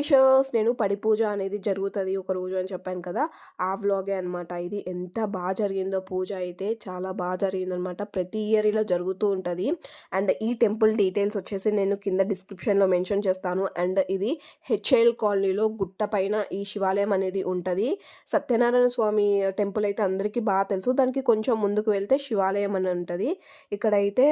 Hello wishers నేను పడి పూజ అనేది జరుగుతుంది ఒక రోజు అని చెప్పాను కదా ఆ వ్లాగే అనమాట ఇది. ఎంత బాగా జరిగిందో పూజ అయితే చాలా బాగా జరిగిందనమాట ప్రతి ఇయర్ ఇలా జరుగుతూ ఉంటుంది. అండ్ ఈ టెంపుల్ డీటెయిల్స్ వచ్చేసి నేను కింద డిస్క్రిప్షన్లో మెన్షన్ చేస్తాను. అండ్ ఇది హెచ్ఎల్ కాలనీలో గుట్ట పైన ఈ శివాలయం అనేది ఉంటుంది. సత్యనారాయణ స్వామి టెంపుల్ అయితే అందరికీ బాగా తెలుసు. దానికి కొంచెం ముందుకు వెళ్తే శివాలయం అని ఉంటుంది. ఇక్కడైతే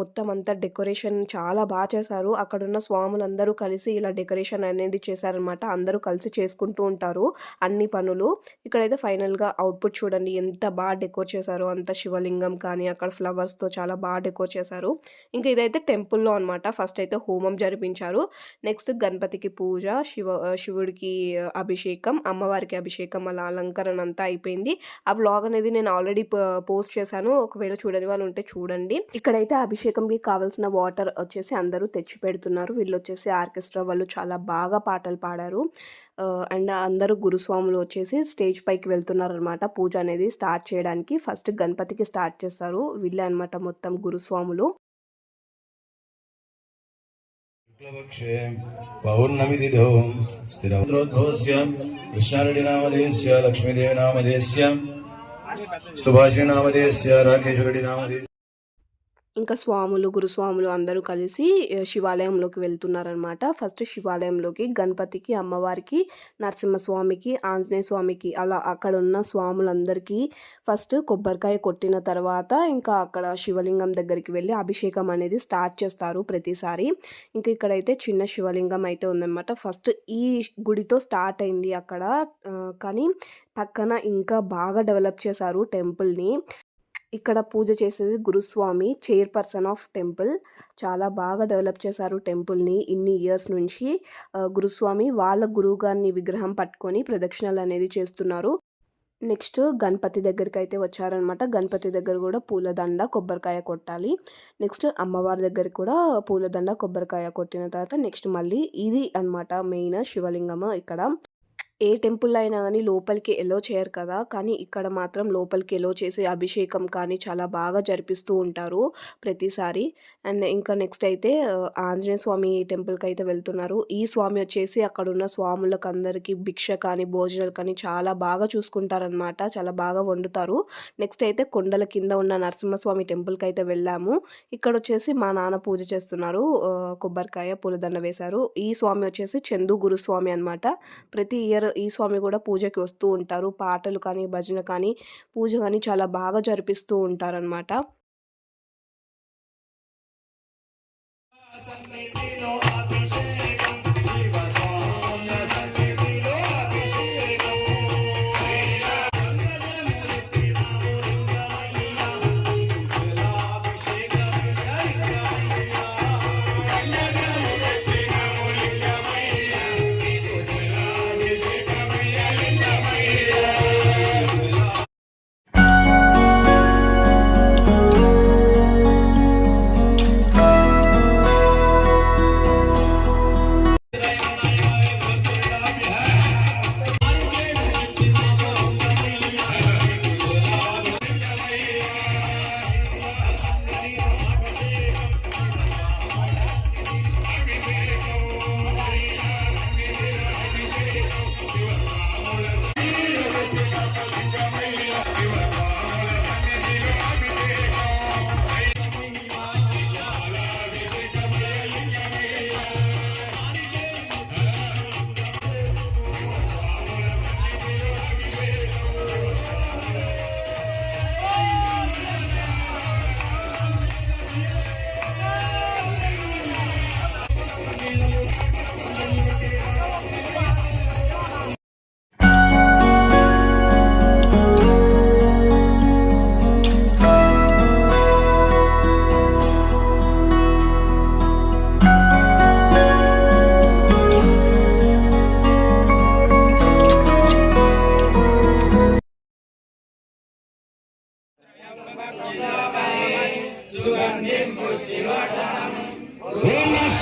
మొత్తం అంతా డెకరేషన్ చాలా బాగా చేశారు. అక్కడున్న స్వాములందరూ కలిసి ఇలా డెకరేషన్ అనేది చేశారనమాట. అందరూ కలిసి చేసుకుంటూ ఉంటారు అన్ని పనులు. ఇక్కడైతే ఫైనల్గా అవుట్పుట్ చూడండి. ఎంత బాగా డెకోర్ చేశారు అంత శివలింగం కానీ అక్కడ ఫ్లవర్స్తో చాలా బాగా డెకోర్ చేశారు. ఇంకా ఇదైతే టెంపుల్లో అనమాట ఫస్ట్ అయితే హోమం జరిపించారు. నెక్స్ట్ గణపతికి పూజ శివ శివుడికి అభిషేకం అమ్మవారికి అభిషేకం అలా అలంకరణ అంతా అయిపోయింది. ఆ వ్లాగ్ అనేది నేను ఆల్రెడీ పోస్ట్ చేశాను. ఒకవేళ చూడని వాళ్ళు ఉంటే చూడండి. ఇక్కడైతే అభిషేకంకి కావాల్సిన వాటర్ వచ్చేసి అందరూ తెచ్చి పెడుతున్నారు వీళ్ళు వచ్చేసి ఆర్కెస్ట్రా వాళ్ళు చాలా బాగా పాటలు పాడారు అండ్ అందరూ గురుస్వాములు వచ్చేసి స్టేజ్ పైకి వెళ్తున్నారు అనమాట పూజ అనేది స్టార్ట్ చేయడానికి ఫస్ట్ గణపతికి స్టార్ట్ చేస్తారు వీళ్ళే అనమాట మొత్తం గురుస్వాములు शुक्लपक्षे पौर्णमितिथौ स्थिरमुद्रोद्भवस्य कृष्णारेड्डिनामधेयस्य लक्ष्मीदेवीनामधेयस्य सुभाषिणीनामधेयस्य राकेशरेड्डिनामधेयस्य ఇంకా స్వాములు గురుస్వాములు అందరూ కలిసి శివాలయంలోకి వెళ్తున్నారనమాట ఫస్ట్ శివాలయంలోకి గణపతికి అమ్మవారికి నరసింహస్వామికి ఆంజనేయ స్వామికి అలా అక్కడ ఉన్న స్వాములందరికీ ఫస్ట్ కొబ్బరికాయ కొట్టిన తర్వాత ఇంకా అక్కడ శివలింగం దగ్గరికి వెళ్ళి అభిషేకం అనేది స్టార్ట్ చేస్తారు ప్రతిసారి. ఇంకా ఇక్కడైతే చిన్న శివలింగం అయితే ఉందన్నమాట. ఫస్ట్ ఈ గుడితో స్టార్ట్ అయింది అక్కడ. కానీ పక్కన ఇంకా బాగా డెవలప్ చేశారు టెంపుల్ని. ఇక్కడ పూజ చేసేది గురుస్వామి చైర్పర్సన్ ఆఫ్ టెంపుల్ చాలా బాగా డెవలప్ చేశారు టెంపుల్ని ఇన్ని ఇయర్స్ నుంచి. గురుస్వామి వాళ్ళ గురువుగారిని విగ్రహం పట్టుకొని ప్రదక్షిణలు అనేది చేస్తున్నారు. నెక్స్ట్ గణపతి దగ్గరికి అయితే వచ్చారనమాట గణపతి దగ్గర కూడా పూలదండ కొబ్బరికాయ కొట్టాలి. నెక్స్ట్ అమ్మవారి దగ్గర కూడా పూలదండ కొబ్బరికాయ కొట్టిన తర్వాత నెక్స్ట్ మళ్ళీ ఇది అన్నమాట మెయిన్ శివలింగం ఇక్కడ. ఏ టెంపుల్ అయినా కానీ లోపలికి ఎలో చేయరు కదా. కానీ ఇక్కడ మాత్రం లోపలికి ఎలో చేసి అభిషేకం కానీ చాలా బాగా జరిపిస్తూ ఉంటారు ప్రతిసారి. అండ్ ఇంకా నెక్స్ట్ అయితే ఆంజనేయ స్వామి టెంపుల్కి అయితే వెళ్తున్నారు. ఈ స్వామి వచ్చేసి అక్కడ ఉన్న స్వాములకు అందరికీ భిక్ష కానీ భోజనాలు కానీ చాలా బాగా చూసుకుంటారనమాట చాలా బాగా వండుతారు. నెక్స్ట్ అయితే కొండల కింద ఉన్న నరసింహస్వామి టెంపుల్కి అయితే వెళ్ళాము. ఇక్కడ వచ్చేసి మా నాన్న పూజ చేస్తున్నారు. కొబ్బరికాయ పూలదండ వేశారు. ఈ స్వామి వచ్చేసి చందు గురుస్వామి అన్నమాట. ప్రతి ఇయర్ ఈ స్వామి కూడా పూజకి వస్తూ ఉంటారు. పాటలు కానీ భజన కానీ పూజ కానీ చాలా బాగా జరిపిస్తూ ఉంటారనమాట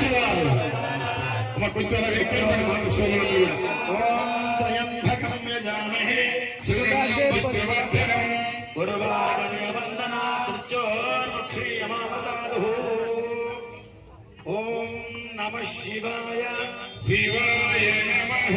శివాయ అమ్మ కొంచెం అలా వెనక్కి ఓం త్రయంబకం యజామహే. సుగంధం పుష్టివర్ధనం ఉర్వారుక వందనా కృత్యోర్ముక్షీయమామదాదుః ఓం నమ శివాయ. శివాయ నమః.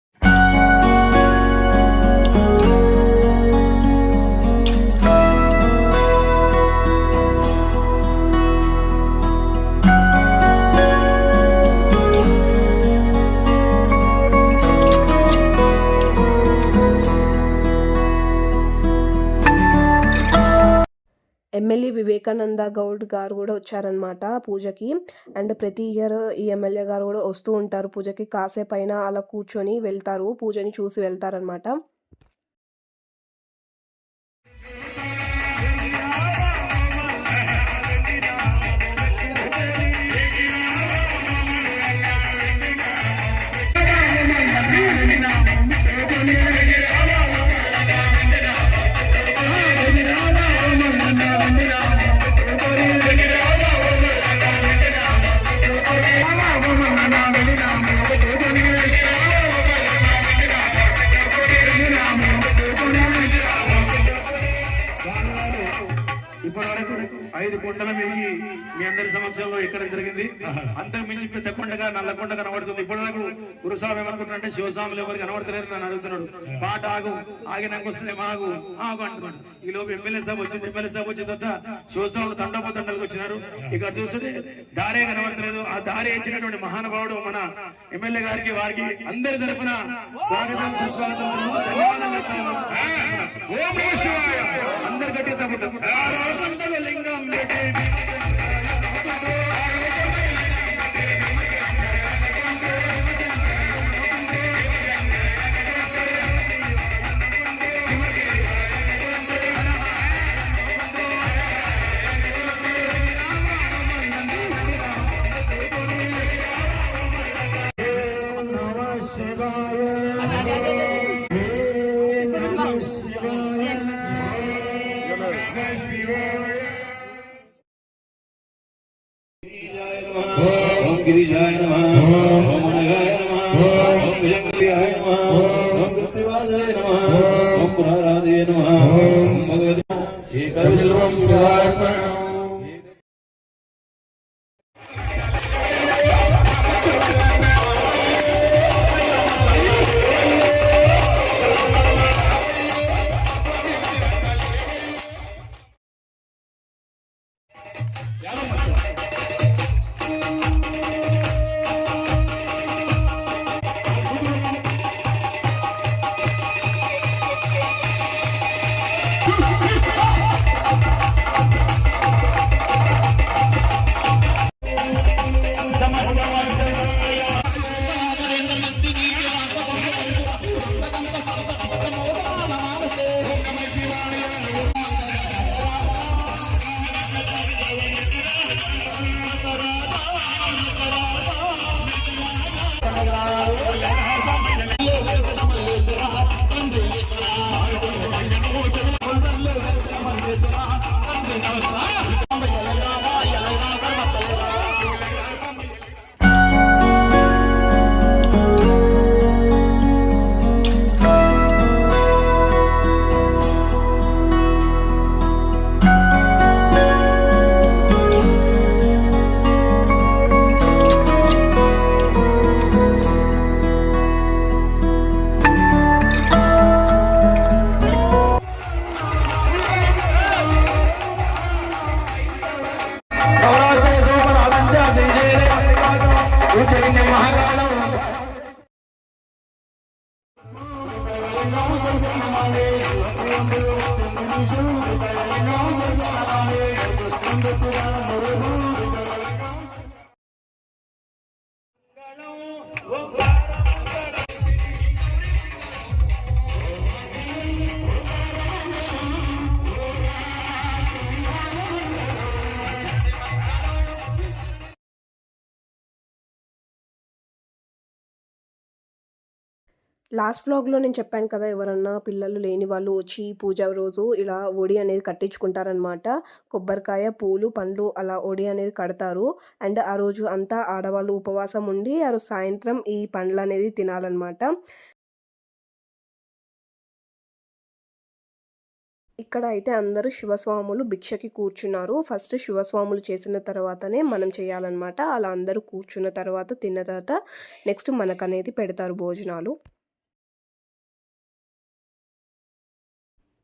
వివేకానంద గౌడ్ గారు కూడా వచ్చారనమాట పూజకి. అండ్ ప్రతి ఇయర్ ఈ ఎమ్మెల్యే గారు కూడా వస్తూ ఉంటారు పూజకి. కాసేపు అయినా అలా కూర్చొని వెళ్తారు. పూజని చూసి వెళ్తారనమాట ఐదు కొండల మీదకి మీ అందరి సమక్షంలో ఎక్కడ జరిగింది. అంతకు మించి పెద్ద కొండగా నల్ల కొండ కనబడుతుంది. ఇప్పటి వరకు గురుస్వామి ఏమనుకుంటున్నారంటే శివస్వాములు ఎవరు కనబడతలేరు నన్ను అడుగుతున్నాడు. పాట ఆగు ఆగినాక వస్తుంది మాగు ఆగు అంటున్నాడు. ఈ లోపు ఎమ్మెల్యే సభ వచ్చింది ఎమ్మెల్యే సభ వచ్చిన తర్వాత శివస్వాములు తండోప తండలకు వచ్చినారు. ఇక్కడ చూస్తుంటే దారే కనబడతలేదు. ఆ దారి ఇచ్చినటువంటి మహానుభావుడు మన ఎమ్మెల్యే గారికి వారికి అందరి తరఫున స్వాగతం సుస్వాగతం ధన్యవాదాలు అందరు గట్టిగా లింగం పెట్టి ఓం ಯಾರೋ లాస్ట్ వ్లాగ్‌లో నేను చెప్పాను కదా! ఎవరన్నా పిల్లలు లేని వాళ్ళు వచ్చి పూజ రోజు ఇలా ఒడి అనేది కట్టించుకుంటారనమాట. కొబ్బరికాయ, పూలు, పండ్లు అలా ఒడి అనేది కడతారు. అండ్ ఆ రోజు అంతా ఆడవాళ్ళు ఉపవాసం ఉండి, ఆ రోజు సాయంత్రం ఈ పండ్లనేది తినాలనమాట. ఇక్కడ అయితే అందరూ శివస్వాములు భిక్షకి కూర్చున్నారు. ఫస్ట్ శివస్వాములు చేసిన తర్వాతనే మనం చేయాలన్నమాట అలా అందరూ కూర్చున్న తర్వాత, తిన్న తర్వాత నెక్స్ట్ మనకనేది పెడతారు భోజనాలు.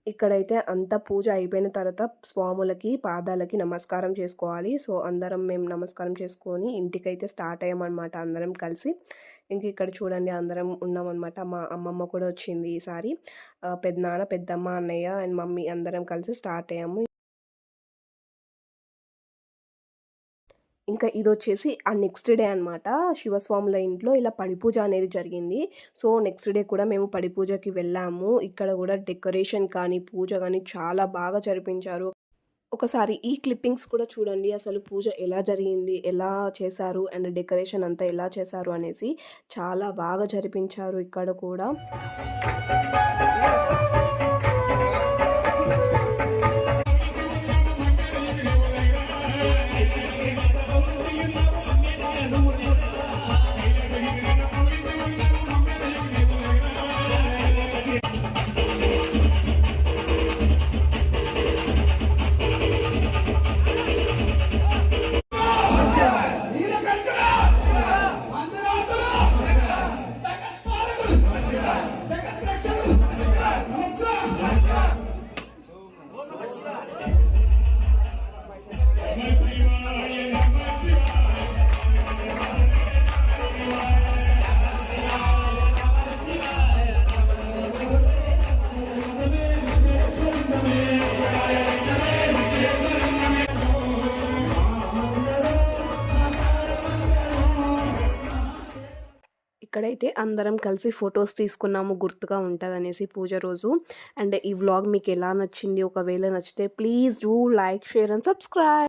ఇక్కడైతే అంత పూజ అయిపోయిన తర్వాత స్వాములకి పాదాలకి నమస్కారం చేసుకోవాలి. సో, అందరం మేము నమస్కారం చేసుకొని ఇంటికైతే స్టార్ట్ అయ్యామన్నమాట అందరం కలిసి. ఇంక ఇక్కడ చూడండి అందరం ఉన్నామన్నమాట మా అమ్మమ్మ కూడా వచ్చింది ఈసారి. ఆహ్, పెదనాన్న, పెద్దమ్మ, అన్నయ్య అండ్ మమ్మీ అందరం కలిసి స్టార్ట్ అయ్యాము. ఇంకా ఇది వచ్చేసి ఆ నెక్స్ట్ డే అనమాట. శివస్వాముల ఇంట్లో ఇలా పడిపూజ అనేది జరిగింది. సో, నెక్స్ట్ డే కూడా మేము పడిపూజకి వెళ్ళాము. ఇక్కడ కూడా డెకరేషన్ కానీ, పూజ కానీ చాలా బాగా జరిపించారు. ఒకసారి ఈ క్లిప్పింగ్స్ కూడా చూడండి. అసలు పూజ ఎలా జరిగింది? ఎలా చేశారు? అండ్ డెకరేషన్ అంతా ఎలా చేశారు అనేసి. చాలా బాగా జరిపించారు ఇక్కడ కూడా. అయితే అందరం కలిసి ఫొటోస్ తీసుకున్నాము గుర్తుగా ఉంటదనేసి పూజ రోజు. అండ్ ఈ వ్లాగ్ మీకు ఎలా నచ్చింది? ఒకవేళ నచ్చితే please do like, share and subscribe.